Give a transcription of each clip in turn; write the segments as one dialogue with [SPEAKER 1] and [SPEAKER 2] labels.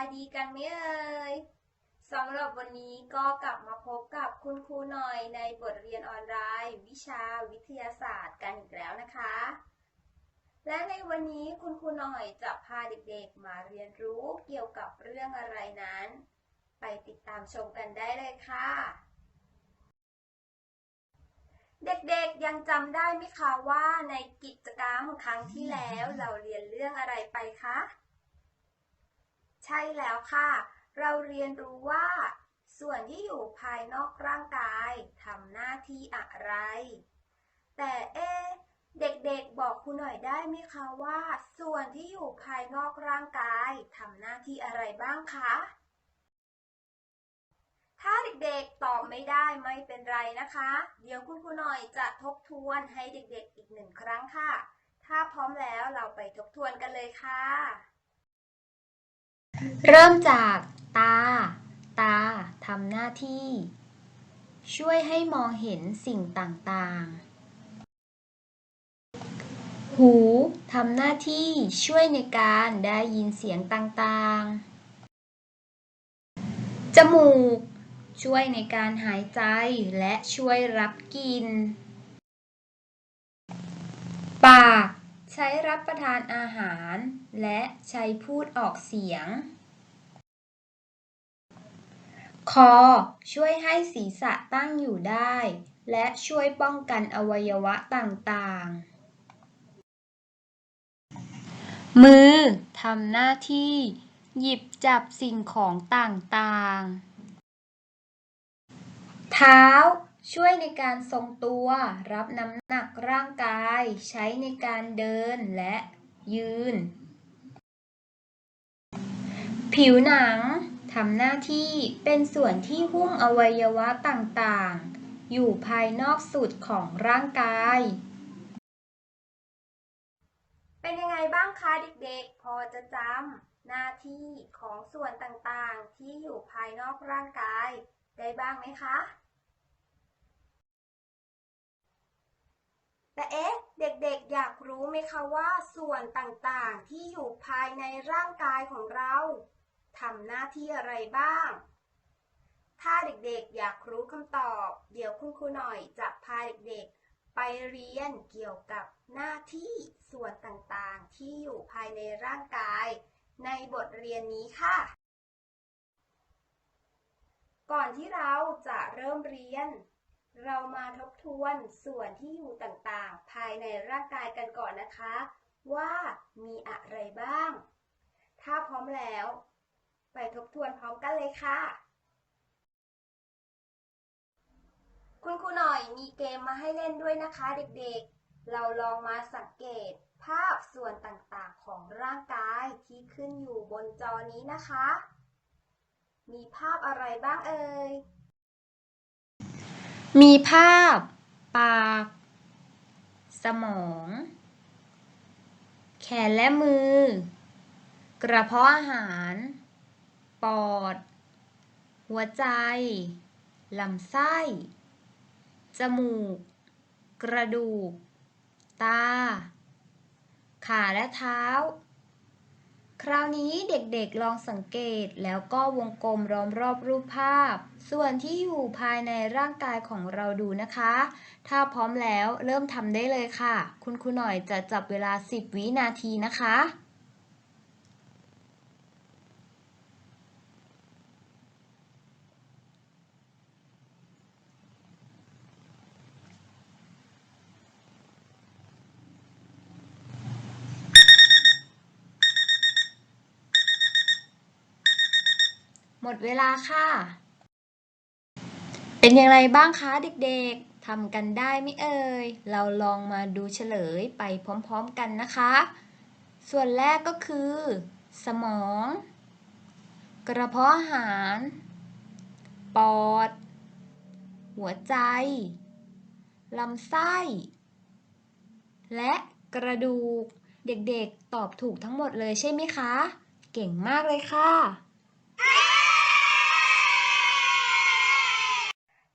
[SPEAKER 1] ายดีกันไหมเอ่ยสำหรับวันนี้ก็กลับมาพบกับคุณครูหน่อยในบทเรียนออนไลน์ วิชาวิทยาศาสตร์กันอีกแล้วนะคะ และในวันนี้คุณครูหน่อยจะพาเด็กๆมาเรียนรู้เกี่ยวกับเรื่องอะไรนั้น ไปติดตามชมกันได้เลยค่ะ เด็กๆยังจำได้ไหมคะว่าในกิจกรรมครั้งที่แล้วเราเรียนเรื่องอะไรไปคะ ใช่แล้วค่ะ เราเรียนรู้ว่า ส่วนที่อยู่ภายนอกร่างกายทำหน้าที่อะไร แต่เอ๊เด็กๆบอกครูหน่อยได้ไหมคะว่า ส่วนที่อยู่ภายนอกร่างกายทำหน้าที่อะไรบ้างคะ ถ้าเด็กๆตอบไม่ได้ไม่เป็นไรนะคะ เดี๋ยวคุณครูหน่อยจะทบทวนให้เด็กๆอีกหนึ่งครั้งค่ะ ถ้าพร้อมแล้วเราไปทบทวนกันเลยค่ะ
[SPEAKER 2] เริ่มจากตา ตาทำหน้าที่ ช่วยให้มองเห็นสิ่งต่างๆ หูทำหน้าที่ช่วยในการได้ยินเสียงต่างๆ จมูก ช่วยในการหายใจและช่วยรับกลิ่น ปาก ใช้รับประทานอาหาร และใช้พูดออกเสียง คอ ช่วยให้ศีรษะตั้งอยู่ได้ และช่วยป้องกันอวัยวะต่างๆ มือทำหน้าที่ หยิบจับสิ่งของต่างๆ เท้า ช่วยในการทรงตัว รับน้ำหนักร่างกาย ใช้ในการเดินและยืน ผิวหนัง ทำหน้าที่เป็นส่วนที่หุ้มอวัยวะต่างๆ อยู่ภายนอกสุดของร่างกาย
[SPEAKER 1] เป็นยังไงบ้างคะเด็กๆ พอจะจำหน้าที่ของส่วนต่างๆ ที่อยู่ภายนอกร่างกายได้บ้างไหมคะ แต่เอ๊ะ เด็กๆ อยากรู้ไหมคะว่าส่วนต่างๆ ที่อยู่ภายในร่างกายของเรา ทำหน้าที่อะไรบ้าง ถ้าเด็กๆอยากรู้คำตอบ เดี๋ยวคุณครูหน่อยจะพาเด็กๆ ไปเรียนเกี่ยวกับหน้าที่ส่วนต่างๆ ที่อยู่ภายในร่างกาย ในบทเรียนนี้ค่ะ ก่อนที่เราจะเริ่มเรียน เรามาทบทวนส่วนที่อยู่ต่างๆ ภายในร่างกายกันก่อนนะคะ ว่ามีอะไรบ้าง ถ้าพร้อมแล้ว ไปทบทวนพร้อมกันเลยค่ะ คุณครูหน่อยมีเกมมาให้เล่นด้วยนะคะเด็กๆ เราลองมาสังเกตภาพส่วนต่างๆของร่างกายที่ขึ้นอยู่บนจอนี้นะคะ มีภาพอะไรบ้างเอ่ย
[SPEAKER 2] มีภาพ ปาก สมอง แขนและมือกระเพาะอาหาร ปอด หัวใจ ลำไส้ จมูก กระดูก ตา ขาและเท้า คราวนี้เด็กๆลองสังเกตแล้วก็วงกลมล้อมรอบรูปภาพ ส่วนที่อยู่ภายในร่างกายของเราดูนะคะ ถ้าพร้อมแล้วเริ่มทำได้เลยค่ะ คุณครูหน่อยจะจับเวลา 10 วินาทีนะคะ หมดเวลาค่ะ เป็นอย่างไรบ้างคะเด็กๆทำกันได้ไหมเอ่ย เราลองมาดูเฉลยไปพร้อมๆกันนะคะ ส่วนแรกก็คือ สมอง กระเพาะอาหาร ปอด หัวใจ ลำไส้ และกระดูก เด็กๆตอบถูกทั้งหมดเลยใช่ไหมคะ เก่งมากเลยค่ะ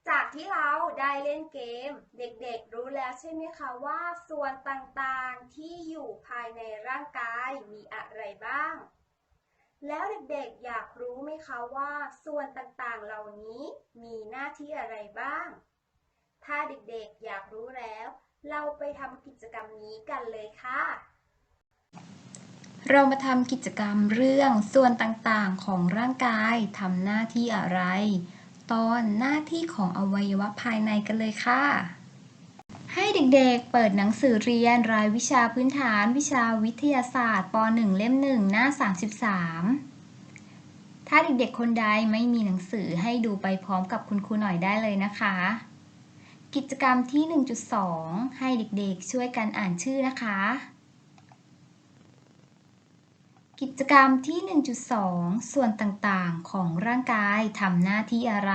[SPEAKER 1] จากที่เรา ได้เล่นเกม เด็กๆ รู้แล้วใช่ไหมคะว่าส่วนต่างๆที่อยู่ภายในร่างกายมีอะไรบ้าง แล้วเด็กๆ อยากรู้ไหมคะว่าส่วนต่างๆ เหล่านี้มีหน้าที่อะไรบ้าง ถ้าเด็กๆ อยากรู้แล้ว เราไปทำกิจกรรมนี้กันเลยค่ะ
[SPEAKER 2] เรามาทำกิจกรรมเรื่องส่วนต่างๆ ของร่างกายทำหน้าที่อะไร ตอนหน้าที่ของอวัยวะภายในกันเลยค่ะ ให้เด็กๆเปิดหนังสือเรียนรายวิชาพื้นฐาน วิชาวิทยาศาสตร์ป .1 เล่ม 1 หน้า 33 ถ้าเด็กๆคนใดไม่มีหนังสือให้ดูไปพร้อมกับคุณครูหน่อยได้เลยนะคะ กิจกรรมที่ 1.2 ให้เด็กๆช่วยกันอ่านชื่อนะคะ กิจกรรมที่ 1.2 ส่วนต่างๆ ของร่างกายทำหน้าที่อะไร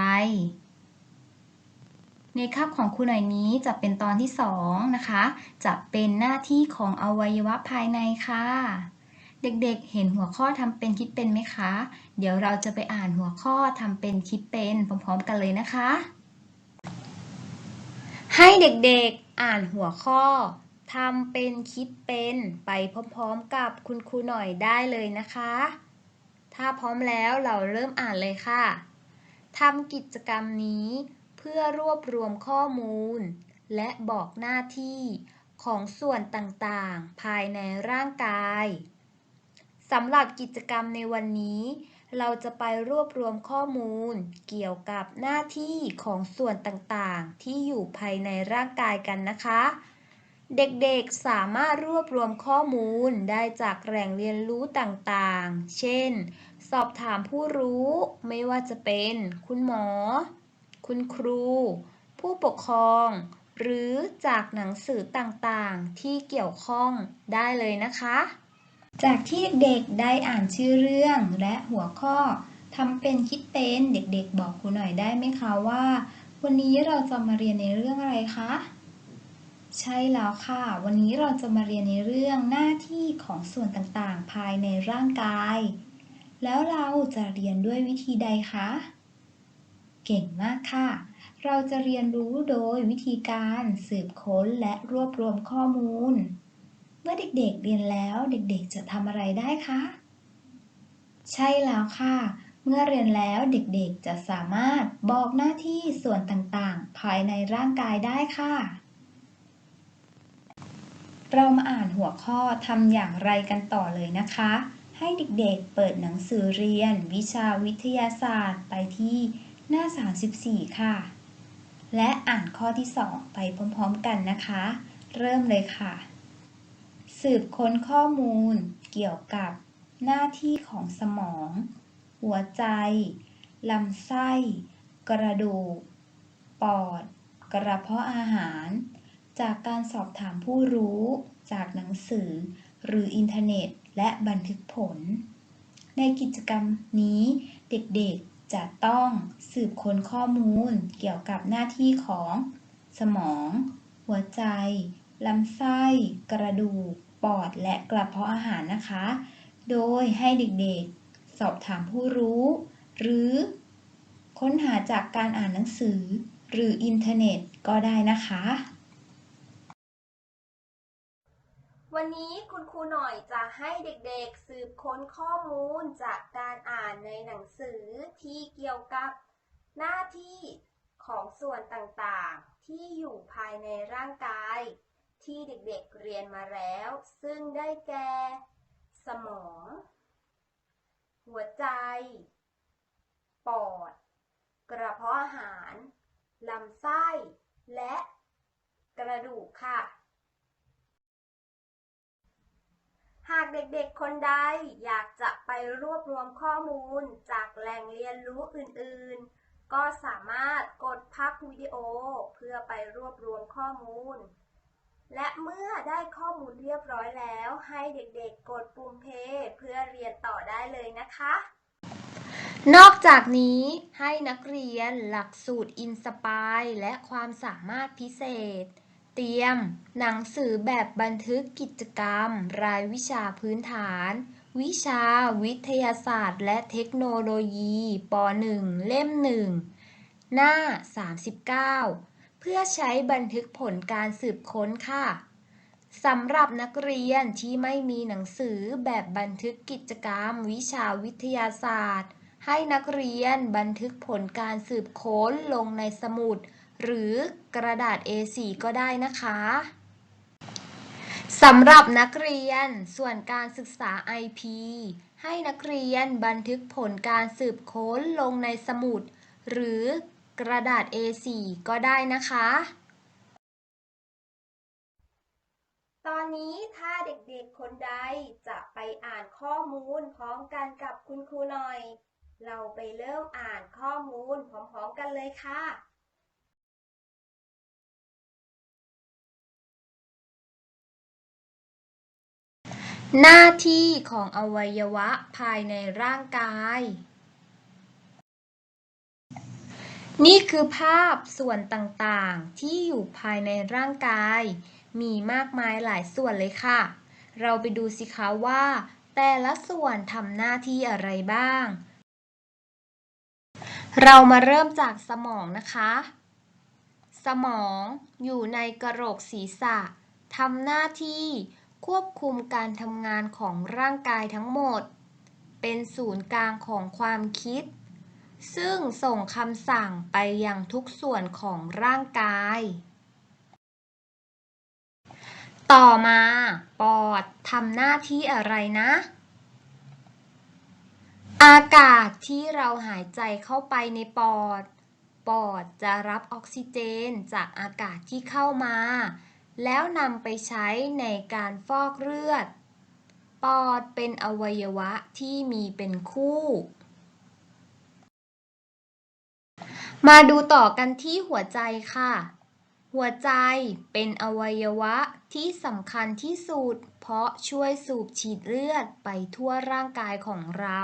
[SPEAKER 2] ในคาบของครูหน่อยนี้จะเป็นตอนที่ 2 นะคะ จะเป็นหน้าที่ของอวัยวะภายในค่ะ เด็กๆเห็นหัวข้อทำเป็นคิดเป็นไหมคะ เดี๋ยวเราจะไปอ่านหัวข้อทำเป็นคิดเป็นพร้อมๆ กันเลยนะคะ ให้เด็กๆอ่านหัวข้อ ทำเป็นคิดเป็นไปพร้อมๆกับคุณครูหน่อยได้เลยนะคะ ถ้าพร้อมแล้วเราเริ่มอ่านเลยค่ะทำกิจกรรมนี้เพื่อรวบรวมข้อมูล และบอกหน้าที่ของส่วนต่างๆ ภายในร่างกายสำหรับกิจกรรมในวันนี้ เราจะไปรวบรวมข้อมูล เกี่ยวกับหน้าที่ของส่วนต่างๆ ที่อยู่ภายในร่างกายกันนะคะ เด็กๆ สามารถรวบรวมข้อมูลได้จากแหล่งเรียนรู้ต่างๆ เช่น สอบถามผู้รู้ไม่ว่าจะเป็น คุณหมอ คุณครู ผู้ปกครอง หรือจากหนังสือต่างๆ ที่เกี่ยวข้องได้เลยนะคะ จากที่เด็กๆ ได้อ่านชื่อเรื่องและหัวข้อทำเป็นคิดเป็นเด็กๆ บอกครูหน่อยได้ไหมคะว่า วันนี้เราจะมาเรียนในเรื่องอะไรคะ ใช่แล้วค่ะ วันนี้เราจะมาเรียนในเรื่องหน้าที่ของส่วนต่างๆ ภายในร่างกาย แล้วเราจะเรียนด้วยวิธีใดคะ เก่งมากค่ะ เราจะเรียนรู้โดยวิธีการสืบค้นและรวบรวมข้อมูล เมื่อเด็กๆเรียนแล้วเด็กๆจะทำอะไรได้คะ ใช่แล้วค่ะ เมื่อเรียนแล้วเด็กๆจะสามารถบอกหน้าที่ส่วนต่างๆ ภายในร่างกายได้ค่ะ เรามาอ่านหัวข้อทำอย่างไรกันต่อเลยนะคะ ให้เด็กๆเปิดหนังสือเรียน วิชาวิทยาศาสตร์ไปที่หน้า 34 ค่ะ และอ่านข้อที่ 2 ไปพร้อมๆกันนะคะ เริ่มเลยค่ะ สืบค้นข้อมูลเกี่ยวกับหน้าที่ของสมอง หัวใจ ลำไส้ กระดูก ปอด กระเพาะอาหาร จากการสอบถามผู้รู้ จากหนังสือ หรืออินเทอร์เน็ต และบันทึกผล ในกิจกรรมนี้เด็กๆจะต้องสืบค้นข้อมูลเกี่ยวกับหน้าที่ของ สมอง หัวใจ ลำไส้ กระดูก ปอด และกระเพาะอาหารนะคะ โดยให้เด็กๆ สอบถามผู้รู้ หรือค้นหาจากการอ่านหนังสือ หรืออินเทอร์เน็ตก็ได้นะคะ
[SPEAKER 1] วันนี้คุณครูหน่อยจะให้เด็กๆสืบค้นข้อมูลจากการอ่านในหนังสือที่เกี่ยวกับหน้าที่ของส่วนต่างๆ ที่อยู่ภายในร่างกาย ที่เด็กๆเรียนมาแล้ว ซึ่งได้แก่ สมอง หัวใจ ปอด กระเพาะอาหาร ลำไส้ และกระดูกค่ะ หากเด็กๆ คนใดอยากจะไปรวบรวมข้อมูลจากแหล่งเรียนรู้อื่นๆ ก็สามารถกดพักวิดีโอเพื่อไปรวบรวมข้อมูล และเมื่อได้ข้อมูลเรียบร้อยแล้ว ให้เด็กๆ กดปุ่มเพย์เพื่อเรียนต่อได้เลยนะคะ
[SPEAKER 2] นอกจากนี้ให้นักเรียนหลักสูตรอินสปายและความสามารถพิเศษ เตรียม หนังสือแบบบันทึกกิจกรรม รายวิชาพื้นฐาน วิชาวิทยาศาสตร์และเทคโนโลยีป .1 เล่ม 1 หน้า 39 เพื่อใช้บันทึกผลการสืบค้นค่ะสำหรับนักเรียนที่ไม่มีหนังสือแบบบันทึกกิจกรรม วิชาวิทยาศาสตร์ ให้นักเรียนบันทึกผลการสืบค้นลงในสมุด หรือกระดาษ A4 ก็ได้นะคะสำหรับนักเรียนส่วนการศึกษา IP ให้นักเรียนบันทึกผลการสืบค้นลงในสมุด หรือกระดาษ A4 ก็ได้นะคะ
[SPEAKER 1] ตอนนี้ถ้าเด็กๆคนใดจะไปอ่านข้อมูลพร้อมกันกับคุณครูหน่อย เราไปเริ่มอ่านข้อมูลพร้อมๆกันเลยค่ะ
[SPEAKER 2] หน้าที่ของอวัยวะภายในร่างกาย นี่คือภาพส่วนต่างๆ ที่อยู่ภายในร่างกาย มีมากมายหลายส่วนเลยค่ะ เราไปดูสิคะว่า แต่ละส่วนทำหน้าที่อะไรบ้าง เรามาเริ่มจากสมองนะคะ สมองอยู่ในกระโหลกศีรษะทำหน้าที่ ควบคุมการทำงานของร่างกายทั้งหมด เป็นศูนย์กลางของความคิด ซึ่งส่งคำสั่งไปยังทุกส่วนของร่างกาย ต่อมาปอดทำหน้าที่อะไรนะ อากาศที่เราหายใจเข้าไปในปอด ปอดจะรับออกซิเจนจากอากาศที่เข้ามา แล้วนำไปใช้ในการฟอกเลือด ปอดเป็นอวัยวะที่มีเป็นคู่ มาดูต่อกันที่หัวใจค่ะ หัวใจเป็นอวัยวะที่สำคัญที่สุด เพราะช่วยสูบฉีดเลือดไปทั่วร่างกายของเรา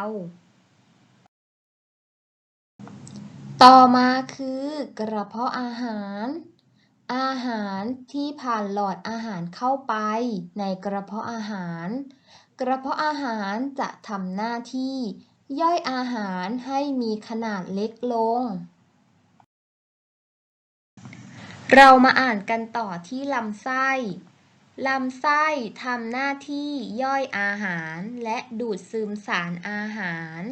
[SPEAKER 2] ต่อมาคือกระเพาะอาหาร อาหารที่ผ่านหลอดอาหารเข้าไปในกระเพาะอาหาร กระเพาะอาหารจะทำหน้าที่ ย่อยอาหารให้มีขนาดเล็กลง เรามาอ่านกันต่อที่ลำไส้ลำไส้ทำหน้าที่ย่อยอาหารและดูดซึมสารอาหาร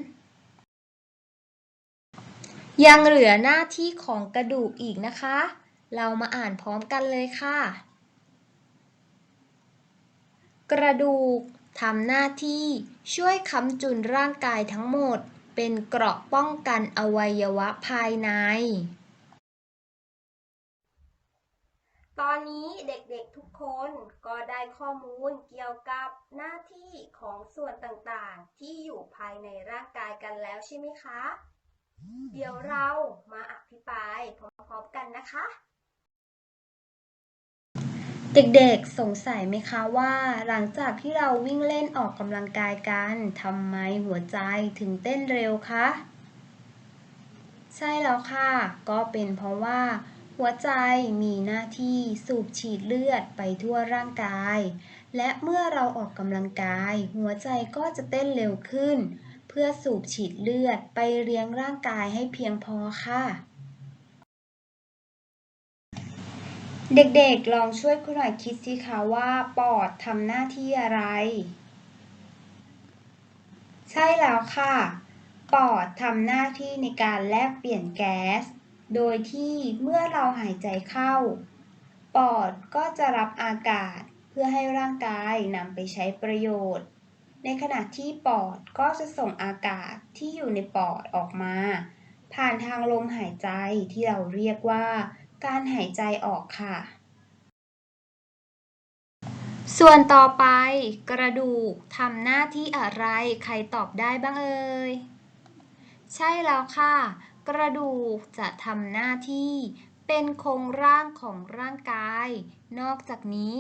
[SPEAKER 2] ยังเหลือหน้าที่ของกระดูกอีกนะคะ เรามาอ่านพร้อมกันเลยค่ะ กระดูกทำหน้าที่ช่วยค้ำจุนร่างกายทั้งหมด เป็นเกราะป้องกันอวัยวะภายใน
[SPEAKER 1] ตอนนี้เด็กๆทุกคนก็ได้ข้อมูลเกี่ยวกับหน้าที่ของส่วนต่างๆ ที่อยู่ภายในร่างกายกันแล้วใช่ไหมคะ เดี๋ยวเรามาอภิปรายพร้อมๆกันนะคะ
[SPEAKER 2] เด็กๆ สงสัยไหมคะว่า หลังจากที่เราวิ่งเล่นออกกำลังกายกันทำไมหัวใจถึงเต้นเร็วคะ ใช่แล้วค่ะ ก็เป็นเพราะว่า หัวใจมีหน้าที่สูบฉีดเลือดไปทั่วร่างกาย และเมื่อเราออกกำลังกาย หัวใจก็จะเต้นเร็วขึ้น เพื่อสูบฉีดเลือดไปเลี้ยงร่างกายให้เพียงพอค่ะ เด็กๆ ลองช่วยคุณหน่อยคิดสิคะว่าปอดทำหน้าที่อะไร ใช่แล้วค่ะ ปอดทำหน้าที่ในการแลกเปลี่ยนแก๊ส โดยที่เมื่อเราหายใจเข้า ปอดก็จะรับอากาศเพื่อให้ร่างกายนำไปใช้ประโยชน์ ในขณะที่ปอดก็จะส่งอากาศที่อยู่ในปอดออกมา ผ่านทางลมหายใจที่เราเรียกว่า การหายใจออกค่ะ ส่วนต่อไป กระดูกทำหน้าที่อะไรใครตอบได้บ้างเอ่ยใช่แล้วค่ะ กระดูกจะทำหน้าที่เป็นโครงร่างของร่างกาย นอกจากนี้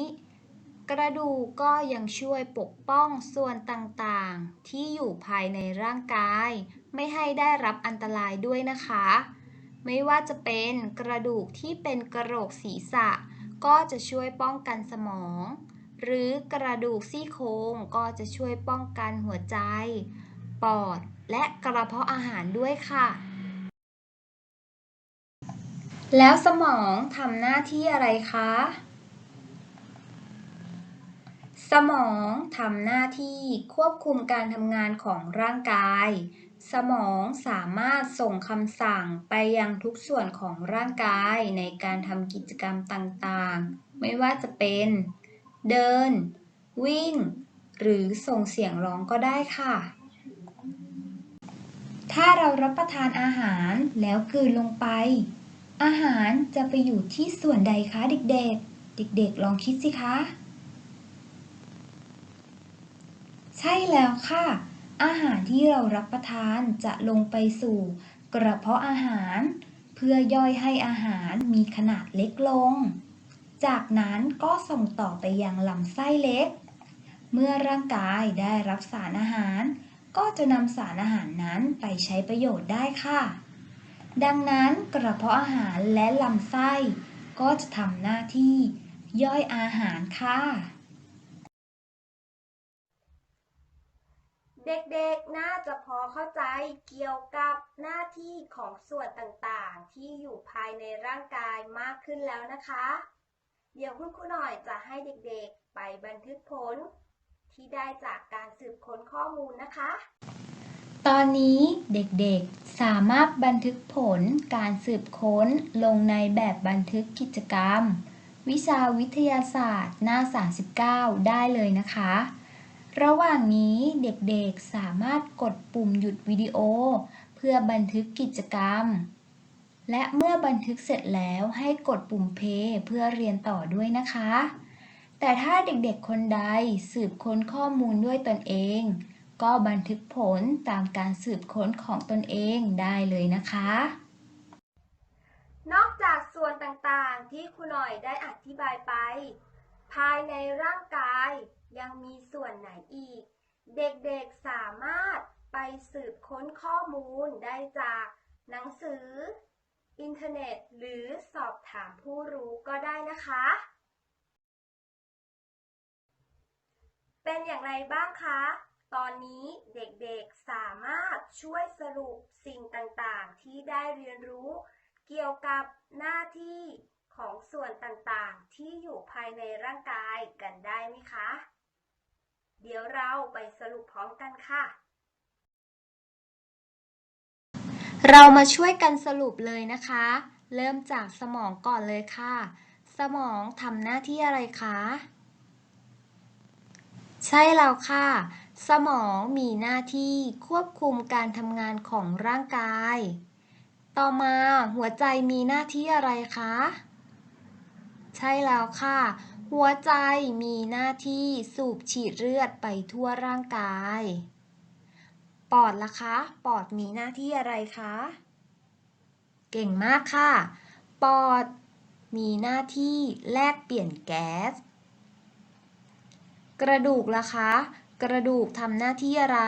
[SPEAKER 2] กระดูกก็ยังช่วยปกป้องส่วนต่างๆ ที่อยู่ภายในร่างกาย ไม่ให้ได้รับอันตรายด้วยนะคะ ไม่ว่าจะเป็นกระดูกที่เป็นกระโหลกศีรษะ ก็จะช่วยป้องกันสมอง หรือกระดูกซี่โครงก็จะช่วยป้องกันหัวใจ ปอดและกระเพาะอาหารด้วยค่ะ แล้วสมองทำหน้าที่อะไรคะ สมองทำหน้าที่ควบคุมการทำงานของร่างกาย สมองสามารถส่งคำสั่งไปยังทุกส่วนของร่างกายในการทำกิจกรรมต่างๆ ไม่ว่าจะเป็น เดิน วิ่ง หรือส่งเสียงร้องก็ได้ค่ะ ถ้าเรารับประทานอาหารแล้วกลืนลงไป อาหารจะไปอยู่ที่ส่วนใดคะเด็กๆ เด็กๆ ลองคิดสิคะ ใช่แล้วค่ะ อาหารที่เรารับประทานจะลงไปสู่กระเพาะอาหาร เพื่อย่อยให้อาหารมีขนาดเล็กลง จากนั้นก็ส่งต่อไปยังลำไส้เล็ก เมื่อร่างกายได้รับสารอาหาร ก็จะนำสารอาหารนั้นไปใช้ประโยชน์ได้ค่ะ ดังนั้นกระเพาะอาหารและลำไส้ ก็จะทำหน้าที่ย่อยอาหารค่ะ
[SPEAKER 1] เด็กๆ น่าจะพอเข้าใจเกี่ยวกับหน้าที่ของส่วนต่างๆ ที่อยู่ภายในร่างกายมากขึ้นแล้วนะคะ เดี๋ยวคุณครูหน่อยจะให้เด็กๆ ไปบันทึกผล ที่ได้จากการสืบค้นข้อมูลนะคะ
[SPEAKER 2] ตอนนี้เด็กๆ สามารถบันทึกผลการสืบค้นลงในแบบบันทึกกิจกรรม วิชาวิทยาศาสตร์หน้า 39 ได้เลยนะคะ ระหว่างนี้เด็กๆสามารถกดปุ่มหยุดวิดีโอ เพื่อบันทึกกิจกรรม และเมื่อบันทึกเสร็จแล้วให้กดปุ่มเพย์เพื่อเรียนต่อด้วยนะคะ แต่ถ้าเด็กๆคนใดสืบค้นข้อมูลด้วยตนเอง ก็บันทึกผลตามการสืบค้นของตนเองได้เลยนะคะ
[SPEAKER 1] นอกจากส่วนต่างๆที่ครูหน่อยได้อธิบายไป ภายในร่างกายยังมีส่วนไหนอีก เด็กๆสามารถไปสืบค้นข้อมูลได้จากหนังสือ อินเทอร์เน็ต หรือสอบถามผู้รู้ก็ได้นะคะ เป็นอย่างไรบ้างคะ ตอนนี้เด็กๆสามารถช่วยสรุปสิ่งต่างๆ ที่ได้เรียนรู้เกี่ยวกับหน้าที่ ของส่วนต่างๆ ที่อยู่ภายในร่างกายกันได้ไหมคะ เดี๋ยวเราไปสรุปพร้อมกันค่ะ
[SPEAKER 2] เรามาช่วยกันสรุปเลยนะคะ เริ่มจากสมองก่อนเลยค่ะ สมองทำหน้าที่อะไรคะ ใช่แล้วค่ะ สมองมีหน้าที่ควบคุมการทำงานของร่างกาย ต่อมาหัวใจมีหน้าที่อะไรคะ ใช่แล้วค่ะ หัวใจมีหน้าที่สูบฉีดเลือดไปทั่วร่างกาย ปอดล่ะคะ ปอดมีหน้าที่อะไรคะ เก่งมากค่ะ ปอดมีหน้าที่แลกเปลี่ยนแก๊ส กระดูกล่ะคะ กระดูกทำหน้าที่อะไร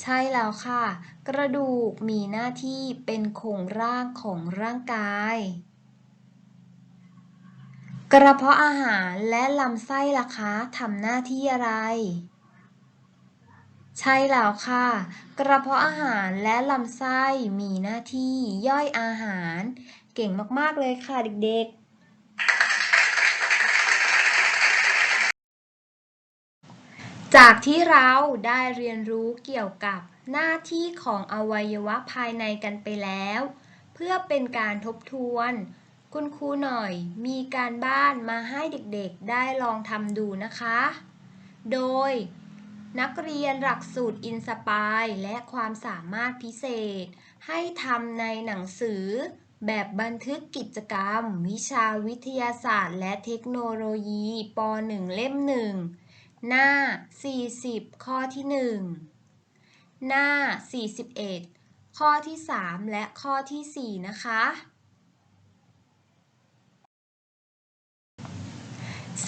[SPEAKER 2] ใช่แล้วค่ะ กระดูกมีหน้าที่เป็นโครงร่างของร่างกาย กระเพาะอาหารและลำไส้ล่ะคะทำหน้าที่อะไร ใช่แล้วค่ะ กระเพาะอาหารและลำไส้มีหน้าที่ย่อยอาหาร เก่งมาก ๆ เลยค่ะเด็ก ๆจากที่เราได้เรียนรู้เกี่ยวกับหน้าที่ของอวัยวะภายในกันไปแล้ว เพื่อเป็นการทบทวน คุณครูหน่อยมีการบ้านมาให้เด็กๆได้ลองทำดูนะคะ โดยนักเรียนหลักสูตรอินสปายและความสามารถพิเศษ ให้ทำในหนังสือ แบบบันทึกกิจกรรม วิชาวิทยาศาสตร์ และเทคโนโลยีป .1 เล่ม 1 หน้า 40 ข้อที่ 1 หน้า 41 ข้อที่ 3 และข้อที่ 4 นะคะ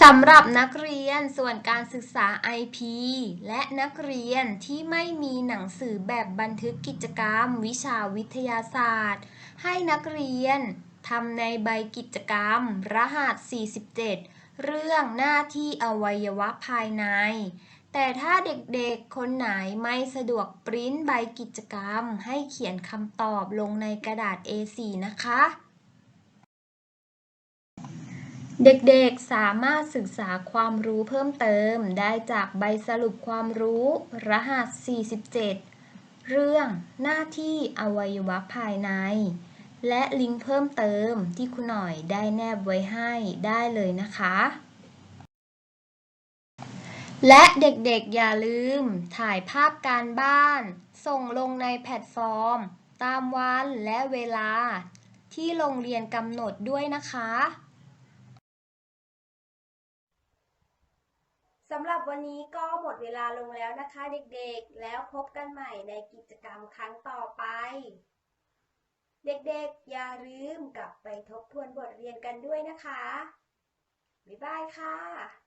[SPEAKER 2] สำหรับนักเรียนส่วนการศึกษา IP และนักเรียนที่ไม่มีหนังสือแบบบันทึกกิจกรรม วิชาวิทยาศาสตร์ ให้นักเรียนทำในใบกิจกรรม รหัส 47 เรื่องหน้าที่อวัยวะภายใน แต่ถ้าเด็กๆ คนไหนไม่สะดวกปริ้นใบกิจกรรม ให้เขียนคำตอบลงในกระดาษ A4 นะคะ เด็กๆ สามารถศึกษาความรู้เพิ่มเติมได้จากใบสรุปความรู้รหัส 47 เรื่องหน้าที่อวัยวะภายใน และลิงก์เพิ่มเติมที่คุณหน่อยได้แนบไว้ให้ได้เลยนะคะ และเด็กๆ อย่าลืมถ่ายภาพการบ้าน ส่งลงในแพลตฟอร์ม ตามวันและเวลาที่โรงเรียนกำหนดด้วยนะคะ
[SPEAKER 1] สำหรับวันนี้ก็หมดเวลาลงแล้วนะคะเด็กๆ แล้วพบกันใหม่ในกิจกรรมครั้งต่อไป เด็กๆ อย่าลืมกลับไปทบทวนบทเรียนกันด้วยนะคะ บ๊ายบายค่ะ